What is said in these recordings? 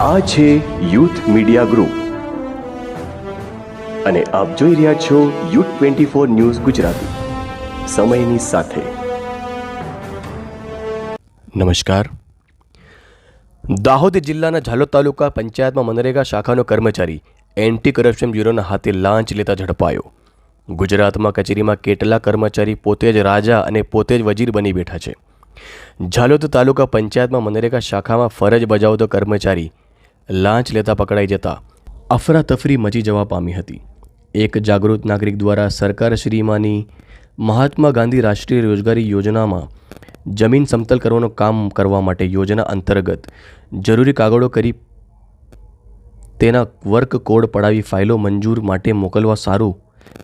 આ છે youth media group. અને આપ જોઈ રહ્યા છો youth twenty four news Gujarati. સમયની સાથે. નમસ્કાર. દાહોદ જિલ્લાના ઝાલોદ તાલુકા પંચાયતમાં મનરેગા શાખાનો કર્મચારી એન્ટી કરપ્શન બ્યુરોના હાથે લાંચ લેતા ઝડપાયો. ગુજરાતમાં કચેરીમાં કેટલા કર્મચારી પોતે જ રાજા અને પોતે જ વજીર બની બેઠા છે. ઝાલોદ તાલુકા પંચાયતમાં મનરેગા શાખામાં ફરજ બજાવતો કર્મચારી લાંચ લેતા પકડાઈ જતા અફરાતફરી મચી જવા પામી હતી. એક જાગૃત નાગરિક દ્વારા સરકારશ્રીમાંની મહાત્મા ગાંધી રાષ્ટ્રીય રોજગારી યોજનામાં જમીન સમતલ કરવાનું કામ કરવા માટે યોજના અંતર્ગત જરૂરી કાગળો કરી તેના વર્ક કોડ પડાવી ફાઇલો મંજૂર માટે મોકલવા સારું.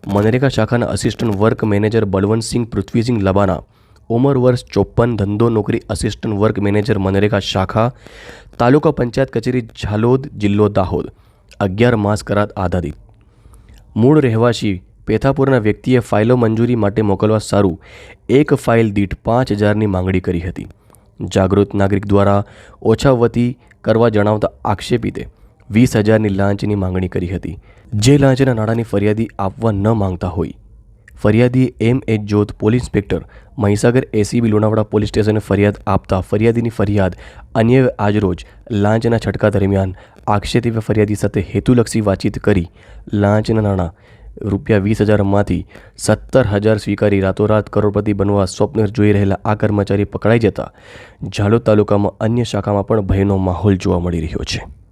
મનરેગા શાખાના assistant work manager Balvantsinh Pruthvisinh Labana ઉંમર વર્ષ ચોપન ધંધો નોકરી અસિસ્ટન્ટ વર્ક મેનેજર મનરેગા શાખા, તાલુકા પંચાયત કચેરી ઝાલોદ, જિલ્લો દાહોદ. અગિયાર માસ કરાત આધારિત. મૂળ રહેવાસી પેથાપુરના વ્યક્તિએ ફાઇલો મંજૂરી માટે મોકલવા સારું એક ફાઇલ દીઠ પાંચ હજારની માંગણી કરી હતી. જાગૃત નાગરિક દ્વારા ઓછા વતી કરવા જણાવતા આક્ષેપિતે વીસ હજારની લાંચની માંગણી કરી હતી. જે લાંચના નાણાંની ફરિયાદી આપવા ન માંગતા હોય ફરિયાદીએ M H Jot police inspector. Mahisagar ACB Lunawada police સ્ટેશને ફરિયાદ આપતા ફરિયાદીની ફરિયાદ અન્ય આજરોજ લાંચના છટકા દરમિયાન આક્ષેપિત ફરિયાદી સાથે હેતુલક્ષી વાતચીત કરી. લાંચના નાણાં રૂપિયા વીસ હજારમાંથી સત્તર હજાર સ્વીકારી રાતોરાત કરોડપતિ બનવા સ્વપ્ન જોઈ રહેલા આ કર્મચારી પકડાઈ જતા. ઝાલોદ તાલુકામાં અન્ય શાખામાં પણ ભયનો માહોલ જોવા મળી રહ્યો છે.